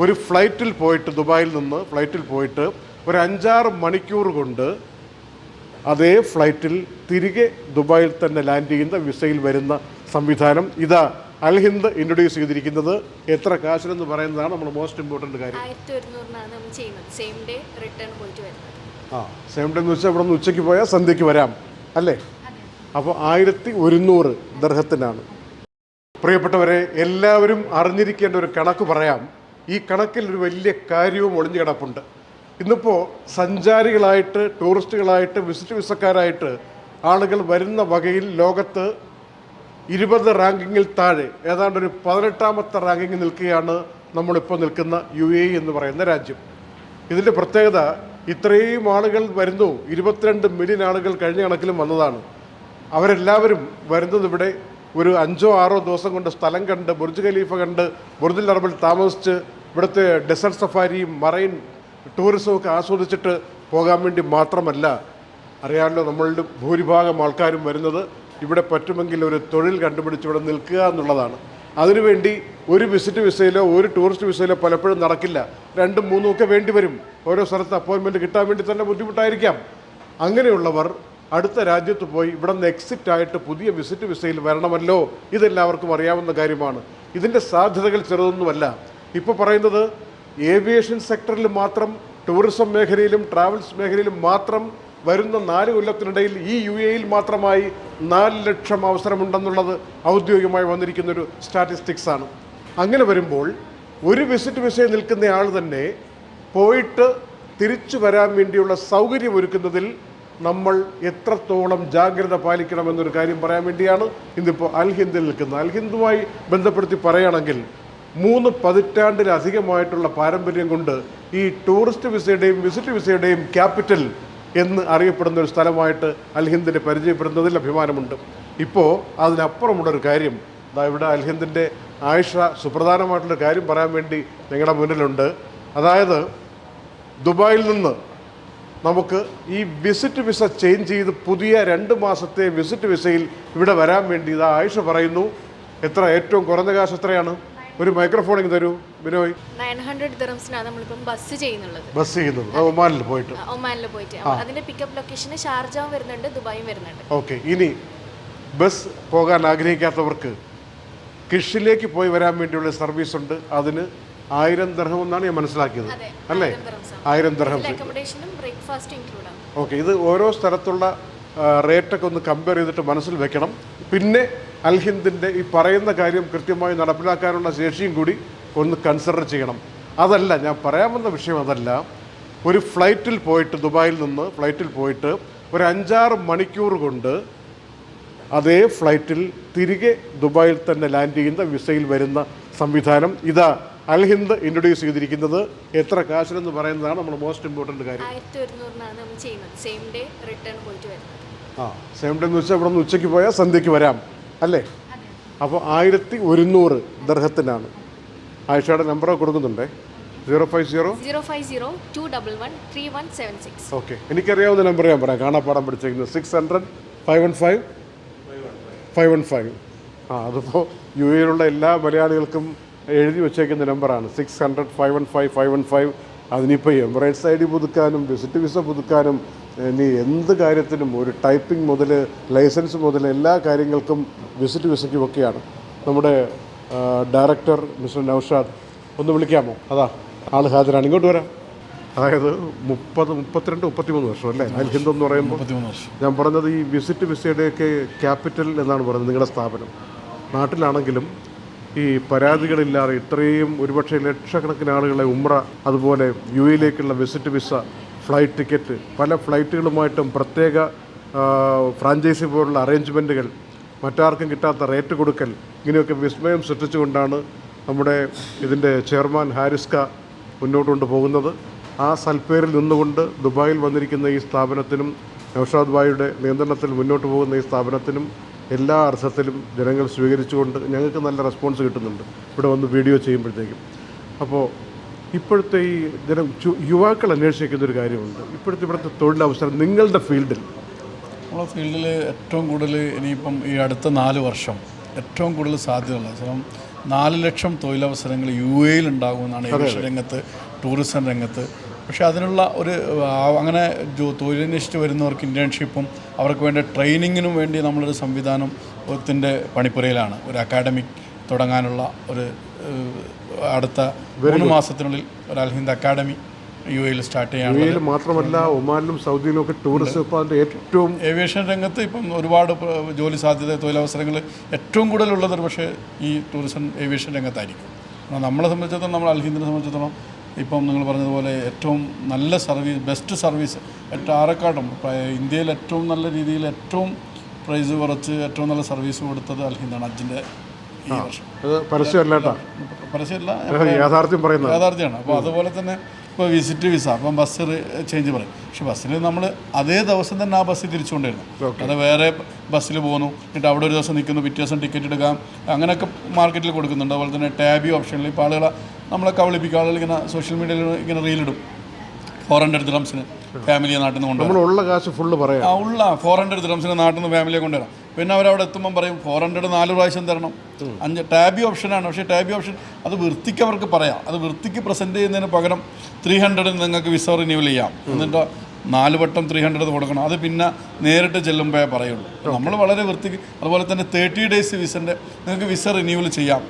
ഒരു ഫ്ലൈറ്റിൽ പോയിട്ട് ദുബായിൽ നിന്ന് ഫ്ലൈറ്റിൽ പോയിട്ട് ഒരു അഞ്ചാറ് മണിക്കൂർ കൊണ്ട് അതേ ഫ്ലൈറ്റിൽ തിരികെ ദുബായിൽ തന്നെ ലാൻഡ് ചെയ്യുന്ന വിസയിൽ വരുന്ന സംവിധാനം ഇതാ അൽഹിന്ദ് ഇൻട്രൊഡ്യൂസ് ചെയ്തിരിക്കുന്നത്. എത്ര കാശിലെന്ന് പറയുന്നതാണ് നമ്മൾ മോസ്റ്റ് ഇമ്പോർട്ടന്റ് കാര്യം. സെയിം ഡേ റിട്ടേൺ പോയിട്ട് വരുന്നത്. ആ സെയിം ഡേ എന്ന് വെച്ചാൽ ഇവിടെ നിന്ന് ഉച്ചയ്ക്ക് പോയാൽ സന്ധ്യയ്ക്ക് വരാം. അല്ലേ? അപ്പോൾ ആയിരത്തി ഒരുന്നൂറ് ദർഹത്തിനാണ്. പ്രിയപ്പെട്ടവരെ എല്ലാവരും അറിഞ്ഞിരിക്കേണ്ട ഒരു കണക്ക് പറയാം. ഈ കണക്കിൽ ഒരു വലിയ കാര്യവും ഒളിഞ്ഞു കിടപ്പുണ്ട്. ഇന്നിപ്പോൾ സഞ്ചാരികളായിട്ട് ടൂറിസ്റ്റുകളായിട്ട് വിസിറ്റ് വിസക്കാരായിട്ട് ആളുകൾ വരുന്ന വകയിൽ ലോകത്ത് ഇരുപത് റാങ്കിങ്ങിൽ താഴെ ഏതാണ്ട് ഒരു പതിനെട്ടാമത്തെ റാങ്കിങ്ങിൽ നിൽക്കുകയാണ് നമ്മളിപ്പോൾ നിൽക്കുന്ന യു എ എന്ന് പറയുന്ന രാജ്യം. ഇതിന്റെ പ്രത്യേകത ഇത്രയും ആളുകൾ വരുന്നു. ഇരുപത്തിരണ്ട് മില്യൺ ആളുകൾ കഴിഞ്ഞ കണക്കിലും വന്നതാണ്. അവരെല്ലാവരും വരുന്നത് ഇവിടെ ഒരു അഞ്ചോ ആറോ ദിവസം കൊണ്ട് സ്ഥലം കണ്ട് ബുർജ് ഖലീഫ കണ്ട് ബുർജിൽ അറബിൽ താമസിച്ച് ഇവിടുത്തെ ഡെസർട്ട് സഫാരിയും മറൈൻ ടൂറിസവും ഒക്കെ ആസ്വദിച്ചിട്ട് പോകാൻ വേണ്ടി മാത്രമല്ല അറിയാമല്ലോ നമ്മളുടെ ഭൂരിഭാഗം ആൾക്കാരും വരുന്നത് ഇവിടെ പറ്റുമെങ്കിൽ ഒരു തൊഴിൽ കണ്ടുപിടിച്ച് ഇവിടെ നിൽക്കുക എന്നുള്ളതാണ്. അതിനുവേണ്ടി ഒരു വിസിറ്റ് വിസയിലോ ഒരു ടൂറിസ്റ്റ് വിസയിലോ പലപ്പോഴും നടക്കില്ല. രണ്ടും മൂന്നും ഒക്കെ വേണ്ടി വരും. ഓരോ സ്ഥലത്ത് അപ്പോയിൻമെന്റ് കിട്ടാൻ വേണ്ടി തന്നെ ബുദ്ധിമുട്ടായിരിക്കാം. അങ്ങനെയുള്ളവർ അടുത്ത രാജ്യത്ത് പോയി ഇവിടെ നിന്ന് എക്സിറ്റ് ആയിട്ട് പുതിയ വിസിറ്റ് വിസയിൽ വരണമല്ലോ ഇതെല്ലാവർക്കും അറിയാവുന്ന കാര്യമാണ്. ഇതിന്റെ സാധ്യതകൾ ചെറുതൊന്നുമല്ല. ഇപ്പോൾ പറയുന്നത് ഏവിയേഷൻ സെക്ടറിൽ മാത്രം ടൂറിസം മേഖലയിലും ട്രാവൽസ് മേഖലയിലും മാത്രം വരുന്ന നാല് കൊല്ലത്തിനിടയിൽ ഈ യു എയിൽ മാത്രമായി നാല് ലക്ഷം അവസരമുണ്ടെന്നുള്ളത് ഔദ്യോഗികമായി വന്നിരിക്കുന്നൊരു സ്റ്റാറ്റിസ്റ്റിക്സാണ് അങ്ങനെ വരുമ്പോൾ ഒരു വിസിറ്റ് വിസയിൽ നിൽക്കുന്ന ആൾ തന്നെ പോയിട്ട് തിരിച്ചു വരാൻ വേണ്ടിയുള്ള സൗകര്യം ഒരുക്കുന്നതിൽ നമ്മൾ എത്രത്തോളം ജാഗ്രത പാലിക്കണമെന്നൊരു കാര്യം പറയാൻ വേണ്ടിയാണ് ഇന്നിപ്പോൾ അൽഹിന്ദിൽ നിൽക്കുന്നത്. അൽഹിന്ദുമായി ബന്ധപ്പെടുത്തി പറയുകയാണെങ്കിൽ മൂന്ന് പതിറ്റാണ്ടിലധികമായിട്ടുള്ള പാരമ്പര്യം കൊണ്ട് ഈ ടൂറിസ്റ്റ് വിസയുടെയും വിസിറ്റ് വിസയുടെയും ക്യാപിറ്റൽ എന്ന് അറിയപ്പെടുന്ന ഒരു സ്ഥലമായിട്ട് അൽഹിന്ദിനെ പരിചയപ്പെടുന്നതിൽ അഭിമാനമുണ്ട്. ഇപ്പോൾ അതിനപ്പുറമുള്ളൊരു കാര്യം അതാ ഇവിടെ അൽഹിന്ദിന്റെ ആയിഷ സുപ്രധാനമായിട്ടുള്ള കാര്യം പറയാൻ വേണ്ടി നിങ്ങളുടെ മുന്നിലുണ്ട്. അതായത് ദുബായിൽ നിന്ന് നമുക്ക് ഈ വിസിറ്റ് വിസ ചേഞ്ച് ചെയ്ത് പുതിയ രണ്ട് മാസത്തെ വിസിറ്റ് വിസയിൽ ഇവിടെ വരാൻ വേണ്ടി ഇതാ ആയിഷ പറയുന്നു. എത്ര? ഏറ്റവും കുറഞ്ഞ കാശ് എത്രയാണ്? ഒരു മൈക്രോഫോണിങ് തരൂ ബിനോയ്. നയൻ ഹൺഡ്രഡ് ദിറംസിനാണ് നമ്മളിപ്പം ബസ് ചെയ്യുന്നുള്ളത്. ബസ് ചെയ്യുന്നത്. ഒമാനിൽ പോയിട്ട്. ഒമാനിൽ പോയിട്ട്. അതിന്റെ പിക്കപ്പ് ലൊക്കേഷന് ഷാർജാവും വരുന്നുണ്ട് ദുബായും വരുന്നുണ്ട്. ഓക്കെ ഇനി ബസ് പോകാൻ ആഗ്രഹിക്കാത്തവർക്ക് കിഷിലേക്ക് പോയി വരാൻ വേണ്ടിയുള്ള സർവീസ് ഉണ്ട്. അതിന് ആയിരം ദർഹം എന്നാണ് ഞാൻ മനസ്സിലാക്കിയത്. അല്ലേ? ആയിരം ദർഹം അക്കോമഡേഷനും ബ്രേക്ക്ഫാസ്റ്റ് ഇൻക്ലൂഡ് ആണ്. ഓക്കെ ഇത് ഓരോ സ്ഥലത്തുള്ള റേറ്റൊക്കെ ഒന്ന് കമ്പയർ ചെയ്തിട്ട് മനസ്സിൽ വെക്കണം. പിന്നെ അൽഹിന്ദിന്റെ ഈ പറയുന്ന കാര്യം കൃത്യമായി നടപ്പിലാക്കാനുള്ള ശേഷിയും കൂടി ഒന്ന് കൺസിഡർ ചെയ്യണം. അതല്ല ഞാൻ പറയാൻ വന്ന വിഷയം അതല്ല. ഒരു ഫ്ലൈറ്റിൽ പോയിട്ട് ദുബായിൽ നിന്ന് ഫ്ലൈറ്റിൽ പോയിട്ട് ഒരു അഞ്ചാറ് മണിക്കൂർ കൊണ്ട് അതേ ഫ്ലൈറ്റിൽ തിരികെ ദുബായിൽ തന്നെ ലാൻഡ് ചെയ്യുന്ന വിസയിൽ വരുന്ന സംവിധാനം ഇതാ. അൽഹിന്ദ് ഇൻട്രൊഡ്യൂസ് ചെയ്തിരിക്കുന്നത് എത്ര കാശിനെന്ന് പറയുന്നതാണ് നമ്മൾ മോസ്റ്റ് ഇമ്പോർട്ടന്റ് കാര്യം. ആയിരത്തി ഒരുന്നൂറിനാണ് നമ്മൾ ചെയ്യുന്നത്. സെയിം ഡേ റിട്ടേൺ പോയിട്ട് വരുന്നത്. ആ സെയിം ഡേ എന്ന് വെച്ചാൽ ഇവിടെ നിന്ന് ഉച്ചയ്ക്ക് പോയാൽ സന്ധ്യയ്ക്ക് വരാം അല്ലേ? അപ്പോൾ ആയിരത്തി ഒരുന്നൂറ് ദർഹത്തിനാണ്. ആയിഷയുടെ number കൊടുക്കുന്നുണ്ടേ? Zero five zero zero five zero two double one three one seven six okay എനിക്കറിയാവുന്ന നമ്പർ ഞാൻ പറയാം. കാണാപ്പാടം പഠിച്ചിരിക്കുന്നത് six hundred five one five five one five ആ അതിപ്പോൾ യു എയിലുള്ള എല്ലാ മലയാളികൾക്കും എഴുതി വെച്ചേക്കുന്ന നമ്പറാണ്. Six hundred five one five five one five അതിനിപ്പോൾ എംബ്രൈഡ്സ് ഐ ഡി പുതുക്കാനും വിസിറ്റ് വിസ പുതുക്കാനും ഇനി എന്ത് കാര്യത്തിനും ഒരു ടൈപ്പിംഗ് മുതൽ ലൈസൻസ് മുതൽ എല്ലാ കാര്യങ്ങൾക്കും വിസിറ്റ് വിസയ്ക്കുമൊക്കെയാണ് നമ്മുടെ ഡയറക്ടർ മിസ്റ്റർ നൌഷാദ് ഒന്ന് വിളിക്കാമോ? അതാ ആൾ ഹാജരാണ്. ഇങ്ങോട്ട് വരാം. അതായത് മുപ്പത് മുപ്പത്തിരണ്ട് മുപ്പത്തിമൂന്ന് വർഷം അല്ലേ? അൽഹിന്ദ് എന്ന് പറയുമ്പോൾ ഞാൻ പറഞ്ഞത് ഈ വിസിറ്റ് വിസയുടെയൊക്കെ ക്യാപിറ്റൽ എന്നാണ് പറയുന്നത് നിങ്ങളുടെ സ്ഥാപനം. നാട്ടിലാണെങ്കിലും ഈ പരാതികളില്ലാതെ ഇത്രയും ഒരുപക്ഷെ ലക്ഷക്കണക്കിന് ആളുകളെ ഉമ്ര അതുപോലെ യു എയിലേക്കുള്ള വിസിറ്റ് വിസ ഫ്ലൈറ്റ് ടിക്കറ്റ് പല ഫ്ലൈറ്റുകളുമായിട്ടും പ്രത്യേക ഫ്രാഞ്ചൈസി പോലുള്ള അറേഞ്ച്മെന്റുകൾ മറ്റാർക്കും കിട്ടാത്ത റേറ്റ് കൊടുക്കൽ ഇങ്ങനെയൊക്കെ വിസ്മയം സൃഷ്ടിച്ചുകൊണ്ടാണ് നമ്മുടെ ഇതിന്റെ ചെയർമാൻ ഹാരിസ്ക മുന്നോട്ട് കൊണ്ടുപോകുന്നത് ആ സൽപ്പേരിൽ നിന്നുകൊണ്ട് ദുബായിൽ വന്നിരിക്കുന്ന ഈ സ്ഥാപനത്തിനും നൌഷാദ് ഭായിയുടെ നിയന്ത്രണത്തിൽ മുന്നോട്ട് പോകുന്ന ഈ സ്ഥാപനത്തിനും എല്ലാ അർത്ഥത്തിലും ജനങ്ങൾ സ്വീകരിച്ചുകൊണ്ട് ഞങ്ങൾക്ക് നല്ല റെസ്പോൺസ് കിട്ടുന്നുണ്ട്. ഇവിടെ വന്ന് വീഡിയോ ചെയ്യുമ്പോഴത്തേക്കും. അപ്പോൾ ഇപ്പോഴത്തെ ഈ ജനം യുവാക്കൾ അന്വേഷിക്കുന്ന ഒരു കാര്യമുണ്ട്. ഇപ്പോഴത്തെ ഇവിടുത്തെ തൊഴിലവസരം നിങ്ങളുടെ ഫീൽഡിൽ. നമ്മളെ ഫീൽഡിൽ ഏറ്റവും കൂടുതൽ ഇനിയിപ്പം ഈ അടുത്ത നാല് വർഷം ഏറ്റവും കൂടുതൽ സാധ്യതയുള്ള കാരണം നാല് ലക്ഷം തൊഴിലവസരങ്ങൾ യു എയിൽ ഉണ്ടാകുമെന്നാണ് ഏവിയേഷൻ രംഗത്ത് ടൂറിസം രംഗത്ത് പക്ഷേ അതിനുള്ള ഒരു അങ്ങനെ തൊഴിലന്വേഷിച്ച് വരുന്നവർക്ക് ഇന്റേൺഷിപ്പും അവർക്ക് വേണ്ട ട്രെയിനിങ്ങിനും വേണ്ടി നമ്മളൊരു സംവിധാനത്തിന്റെ പണിപ്പുരയിലാണ്. ഒരു അക്കാഡമിക് തുടങ്ങാനുള്ള ഒരു അടുത്ത മൂന്ന് മാസത്തിനുള്ളിൽ ഒരു അൽഹിന്ദ് അക്കാഡമി യു എയിൽ സ്റ്റാർട്ട് ഇന്ത്യയിൽ മാത്രമല്ല ഒമാനിലും സൗദിയിലും ഒക്കെ ടൂറിസം ഇപ്പോൾ അതിന്റെ ഏറ്റവും ഏവിയേഷൻ രംഗത്ത് ഇപ്പം ഒരുപാട് ജോലി സാധ്യത തൊഴിലവസരങ്ങൾ ഏറ്റവും കൂടുതലുള്ളത് പക്ഷേ ഈ ടൂറിസം ഏവിയേഷൻ രംഗത്തായിരിക്കും. നമ്മളെ സംബന്ധിച്ചിടത്തോളം നമ്മൾ അൽഹിന്ദിനെ സംബന്ധിച്ചിടത്തോളം ഇപ്പം നിങ്ങൾ പറഞ്ഞതുപോലെ ഏറ്റവും നല്ല സർവീസ് ബെസ്റ്റ് സർവീസ് ഏറ്റവും ആരെക്കാട്ടും ഇന്ത്യയിൽ ഏറ്റവും നല്ല രീതിയിൽ ഏറ്റവും പ്രൈസ് കുറച്ച് ഏറ്റവും നല്ല സർവീസ് കൊടുത്തത് അൽഹിന്ദാണ് അജിന്റെ ഈ വർഷം. പരസ്യമല്ല പരസ്യമല്ല യാഥാർത്ഥ്യം പറയുന്നത്. യാഥാർത്ഥ്യമാണ്. അപ്പോൾ അതുപോലെ തന്നെ ഇപ്പോൾ വിസിറ്റ് വിസ അപ്പം ബസ് ചേഞ്ച് പറയും. പക്ഷെ ബസ്സിൽ നമ്മൾ അതേ ദിവസം തന്നെ ആ ബസ്സിൽ തിരിച്ചുകൊണ്ടിരുന്നു അത് വേറെ ബസ്സിൽ പോകുന്നു എന്നിട്ട് അവിടെ ഒരു ദിവസം നിൽക്കുന്നു പിറ്റേ ദിവസം ടിക്കറ്റ് എടുക്കാം അങ്ങനെയൊക്കെ മാർക്കറ്റിൽ കൊടുക്കുന്നുണ്ട്. അതുപോലെ തന്നെ ടാബി ഓപ്ഷനിൽ ഇപ്പോൾ ആളുകളെ നമ്മളെ കവളിപ്പിക്കുക ആളുകൾ ഇങ്ങനെ സോഷ്യൽ മീഡിയയിൽ ഇങ്ങനെ റീലിടും ഫോർ ഹൺഡ്രഡ് ദ്രംസിന് ഫാമിലിയെ നാട്ടിൽ നിന്ന് കൊണ്ടുവരാം ഉള്ള കാശ് ഫുള്ള് പറയാം. ആ ഉള്ള ഫോർ ഹൺഡ്രഡ് ദ്രംസിന് നാട്ടിൽ നിന്ന് ഫാമിലിയെ കൊണ്ടുവരാം. പിന്നെ അവരവിടെ എത്തുമ്പം പറയും ഫോർ ഹൺഡ്രഡ് നാല് പ്രാവശ്യം തരണം. അഞ്ച് ടാബി ഓപ്ഷനാണ് പക്ഷേ ടാബി ഓപ്ഷൻ അത് വൃത്തിക്ക് അവർക്ക് പറയാം. അത് വൃത്തിക്ക് പ്രസന്റ് ചെയ്യുന്നതിന് പകരം ത്രീ ഹൺഡ്രഡിന് നിങ്ങൾക്ക് വിസ റിന്യൂവൽ ചെയ്യാം. എന്നിട്ട് നാല് വട്ടം ത്രീ ഹൺഡ്രഡ് കൊടുക്കണം. അത് പിന്നെ നേരിട്ട് ചെല്ലുമ്പോഴേ പറയുള്ളൂ. നമ്മൾ വളരെ വൃത്തിക്ക് അതുപോലെ തന്നെ തേർട്ടി ഡേയ്സ് വിസന്റെ നിങ്ങൾക്ക് വിസ റിന്യൂവൽ ചെയ്യാം.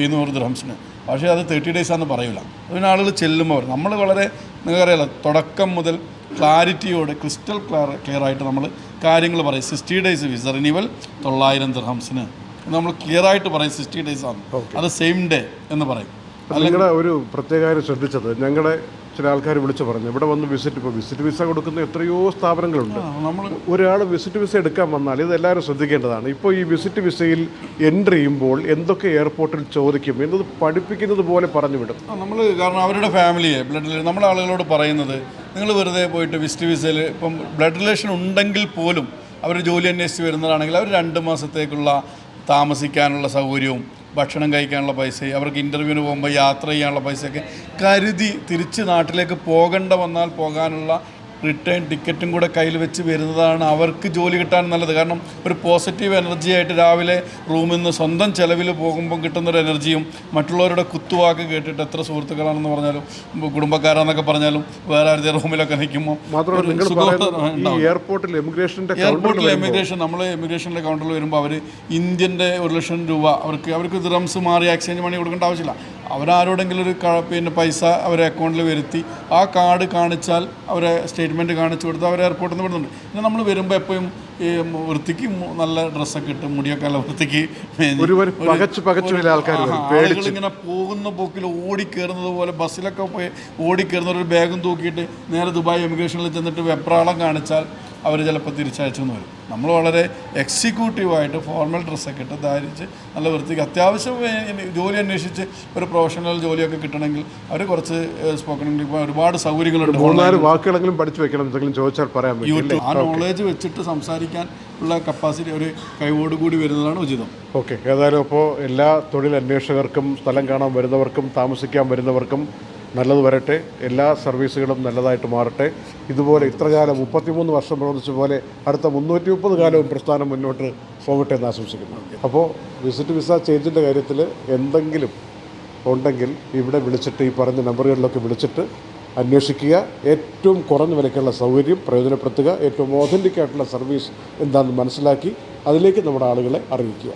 എഴുന്നൂറ് ദ്രംസിന് പക്ഷേ അത് തേർട്ടി ഡേയ്സ് ആണെന്ന് പറയില്ല അതിന് ആളുകൾ ചെല്ലുമ്പോൾ നമ്മൾ വളരെ നിങ്ങൾക്കറിയാലോ തുടക്കം മുതൽ ക്ലാരിറ്റിയോട് ക്രിസ്റ്റൽ ക്ലിയർ ക്ലിയർ ആയിട്ട് നമ്മൾ കാര്യങ്ങൾ പറയും. സിക്സ്റ്റി ഡേയ്സ് വിസ റിനീവൽ തൊള്ളായിരം ദിർഹംസിന് നമ്മൾ ക്ലിയർ ആയിട്ട് പറയും സിക്സ്റ്റി ഡേയ്സ് ആണ്. അത് സെയിം ഡേ എന്ന് പറയും. നിങ്ങളുടെ ഒരു പ്രത്യേക കാര്യം ശ്രദ്ധിച്ചത്. ഞങ്ങളുടെ ചില ആൾക്കാർ വിളിച്ചു പറഞ്ഞു ഇവിടെ വന്ന് വിസിറ്റ് ഇപ്പോൾ വിസിറ്റ് വിസ കൊടുക്കുന്ന എത്രയോ സ്ഥാപനങ്ങളുണ്ട്. നമ്മൾ ഒരാൾ വിസിറ്റ് വിസ എടുക്കാൻ വന്നാൽ ഇത് എല്ലാവരും ശ്രദ്ധിക്കേണ്ടതാണ്. ഇപ്പോൾ ഈ വിസിറ്റ് വിസയിൽ എന്റർ ചെയ്യുമ്പോൾ എന്തൊക്കെ എയർപോർട്ടിൽ ചോദിക്കും എന്നത് പഠിപ്പിക്കുന്നത് പോലെ പറഞ്ഞു വിടും നമ്മൾ കാരണം അവരുടെ ഫാമിലിയെ ബ്ലഡ് റിലേഷൻ നമ്മുടെ ആളുകളോട് പറയുന്നത് നിങ്ങൾ വെറുതെ പോയിട്ട് വിസ്റ്റ് വിസയിൽ ഇപ്പം ബ്ലഡ് റിലേഷൻ ഉണ്ടെങ്കിൽ പോലും അവർ ജോലി അന്വേഷിച്ച് വരുന്നതാണെങ്കിൽ അവർ രണ്ട് മാസത്തേക്കുള്ള താമസിക്കാനുള്ള സൗകര്യവും ഭക്ഷണം കഴിക്കാനുള്ള പൈസയും അവർക്ക് ഇന്റർവ്യൂവിന് പോകുമ്പോൾ യാത്ര ചെയ്യാനുള്ള പൈസയൊക്കെ കരുതി തിരിച്ച് നാട്ടിലേക്ക് പോകേണ്ട വന്നാൽ പോകാനുള്ള റിട്ടേൺ ടിക്കറ്റും കൂടെ കയ്യിൽ വെച്ച് വരുന്നതാണ് അവർക്ക് ജോലി കിട്ടാൻ നല്ലത്. കാരണം ഒരു പോസിറ്റീവ് എനർജി ആയിട്ട് രാവിലെ റൂമിൽ നിന്ന് സ്വന്തം ചെലവിൽ പോകുമ്പോൾ കിട്ടുന്നൊരു എനർജിയും മറ്റുള്ളവരുടെ കുത്തുവാക്ക് കേട്ടിട്ട് എത്ര സുഹൃത്തുക്കളാണെന്ന് പറഞ്ഞാലും കുടുംബക്കാരാണെന്നൊക്കെ കുടുംബക്കാരാന്നൊക്കെ പറഞ്ഞാലും വേറെ ആരുടെ റൂമിലൊക്കെ നിൽക്കുമ്പോൾ എയർപോർട്ടിൽ എമിഗ്രേഷന്റെ എയർപോർട്ടിൽ എമിഗ്രേഷൻ നമ്മൾ എമിഗ്രേഷനിലെ കൗണ്ടറിൽ വരുമ്പോൾ അവർ ഇന്ത്യന്റെ ഒരു ലക്ഷം രൂപ അവർക്ക് അവർക്ക് റംസ് മാറി എക്സ്ചേഞ്ച് മണി കൊടുക്കേണ്ട ആവശ്യമില്ല. അവരാരോടെങ്കിലും ഒരു പിന്നെ പൈസ അവരെ അക്കൗണ്ടിൽ വരുത്തി ആ കാർഡ് കാണിച്ചാൽ അവരെ സ്റ്റേറ്റ്മെന്റ് കാണിച്ചു കൊടുത്ത് അവരെ എയർപോർട്ടിൽ നിന്ന് വിടുന്നുണ്ട്. പിന്നെ നമ്മൾ വരുമ്പോൾ എപ്പോഴും ഈ വൃത്തിക്ക് നല്ല ഡ്രസ്സൊക്കെ ഇട്ട് മുടിയൊക്കെ നല്ല വൃത്തിക്ക് ആളുകളിങ്ങനെ ആളുകൾ ഇങ്ങനെ പോകുന്ന പോക്കിൽ ഓടിക്കയറുന്നത് പോലെ ബസ്സിലൊക്കെ പോയി ഓടിക്കയറുന്ന ഒരു ബാഗും തൂക്കിയിട്ട് നേരെ ദുബായ് എമിഗ്രേഷനിൽ ചെന്നിട്ട് വെപ്രാളം കാണിച്ചാൽ അവർ ചിലപ്പോൾ തിരിച്ചയച്ചെന്ന് വരും. നമ്മൾ വളരെ എക്സിക്യൂട്ടീവായിട്ട് ഫോർമൽ ഡ്രസ്സൊക്കെ ഇട്ട് ധരിച്ച് നല്ല വൃത്തിക്ക് അത്യാവശ്യം ജോലി അന്വേഷിച്ച് ഒരു പ്രൊഫഷണൽ ജോലിയൊക്കെ കിട്ടണമെങ്കിൽ അവർ കുറച്ച് സ്പോക്കൺ ഇംഗ്ലീഷ് ഇപ്പോൾ ഒരുപാട് സൗകര്യങ്ങളുണ്ട് മൂന്നാൽ വാക്കുകളെങ്കിലും പഠിച്ചു വെക്കണം എന്തെങ്കിലും ചോദിച്ചാൽ പറയാൻ യൂട്യൂബ് ആ നോളേജ് വെച്ചിട്ട് സംസാരിക്കാൻ ഉള്ള കപ്പാസിറ്റി ഒരു കഴിവോടുകൂടി വരുന്നതാണ് ഉചിതം. ഓക്കെ ഏതായാലും അപ്പോൾ എല്ലാ തൊഴിൽ അന്വേഷകർക്കും സ്ഥലം കാണാൻ വരുന്നവർക്കും താമസിക്കാൻ വരുന്നവർക്കും നല്ലത് വരട്ടെ. എല്ലാ സർവീസുകളും നല്ലതായിട്ട് മാറട്ടെ. ഇതുപോലെ ഇത്രകാലം മുപ്പത്തിമൂന്ന് വർഷം പ്രവർത്തിച്ച പോലെ അടുത്ത മുന്നൂറ്റി മുപ്പത് കാലവും പ്രസ്ഥാനം മുന്നോട്ട് പോകട്ടെ എന്ന് ആശംസിക്കുന്നു. അപ്പോൾ വിസിറ്റ് വിസ ചേഞ്ചിന്റെ കാര്യത്തിൽ എന്തെങ്കിലും ഉണ്ടെങ്കിൽ ഇവിടെ വിളിച്ചിട്ട് ഈ പറഞ്ഞ നമ്പറുകളിലൊക്കെ വിളിച്ചിട്ട് അന്വേഷിക്കുക. ഏറ്റവും കുറഞ്ഞ വിലയ്ക്കുള്ള സൗകര്യം പ്രയോജനപ്പെടുത്തുക. ഏറ്റവും ഓതന്റിക് ആയിട്ടുള്ള സർവീസ് എന്താണെന്ന് മനസ്സിലാക്കി അതിലേക്ക് നമ്മുടെ ആളുകളെ അറിയിക്കുക.